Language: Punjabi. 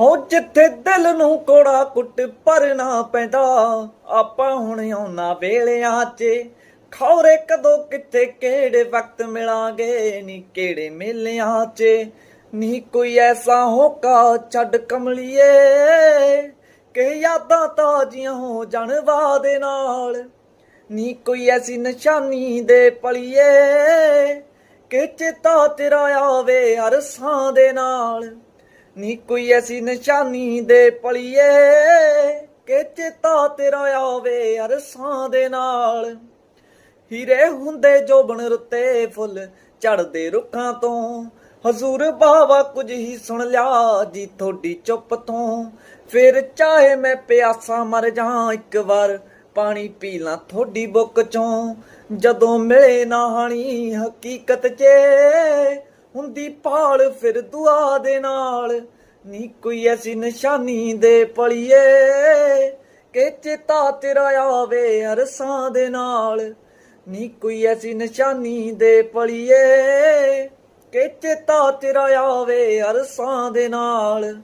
ਹੋ ਜਿੱਥੇ ਦਿਲ ਨੂੰ ਕੋੜਾ ਕੁੱਟ ਭਰਨਾ ਪੈਂਦਾ, ਆਪਾਂ ਹੁਣ ਆਉਣਾ ਵੇਲਿਆਂ 'ਚ। ਖੌਰੇ ਕਦੋਂ ਕਿੱਥੇ ਕਿਹੜੇ ਵਕਤ ਮਿਲਾਂਗੇ, ਨੀ ਕਿਹੜੇ ਮੇਲਿਆਂ 'ਚ। ਨੀ ਕੋਈ ਐਸਾ ਹੋਕਾ ਛੱਡ ਕਮਲੀਏ, ਕਿ ਯਾਦਾਂ ਤਾਜ਼ੀਆਂ ਹੋ ਜਾਣ ਦੇ ਨਾਲ। ਨੀ ਕੋਈ ਐਸੀ ਨਿਸ਼ਾਨੀ ਦੇ ਪਲੀਏ, ਕਿ ਚੇਤਾ ਤੇਰਾ ਆਵੇ ਅਰਸਾਂ ਦੇ ਨਾਲ। ਨੀ ਕੋਈ ਐਸੀ ਨਿਸ਼ਾਨੀ ਦੇ ਪਲੀਏ ਕਿ ਚੇਤਾ ਤੇਰਾ ਆਵੇ ਅਰਸਾਂ ਦੇ ਨਾਲ। ਹੀਰੇ ਹੁੰਦੇ ਜੋ ਰੁੱਤੇ ਫੁੱਲ ਝੜਦੇ ਰੁੱਖਾਂ ਤੋਂ। ਹਜ਼ੂਰ ਬਾਵਾ ਕੁਝ ਹੀ ਸੁਣ ਲਿਆ ਜੀ ਤੁਹਾਡੀ ਚੁੱਪ ਤੋਂ। ਫਿਰ ਚਾਹੇ ਮੈਂ ਪਿਆਸਾ ਮਰ ਜਾਂ ਇੱਕ ਵਾਰ, ਪਾਣੀ ਪੀ ਲਾਂ ਤੁਹਾਡੀ ਬੁੱਕ ਚੋਂ। ਜਦੋਂ ਮਿਲੇ ਨਾ ਹਣੀ ਹਕੀਕਤ 'ਚ ਹੁੰਦੀ ਪਾਲ ਫਿਰ ਦੁਆ ਦੇ ਨਾਲ। ਨੀ ਕੋਈ ਐਸੀ ਨਿਸ਼ਾਨੀ ਦੇ ਪਲੀਏ ਕਿ ਚੇਤਾ ਤੇਰਾ ਆਵੇ ਅਰਸਾਂ ਦੇ ਨਾਲ। ਨੀ ਕੋਈ ਐਸੀ ਨਿਸ਼ਾਨੀ ਦੇ ਪਲੀਏ ਕਿ ਚੇਤਾ ਤੇਰਾ ਆਵੇ ਅਰਸਾਂ ਦੇ ਨਾਲ।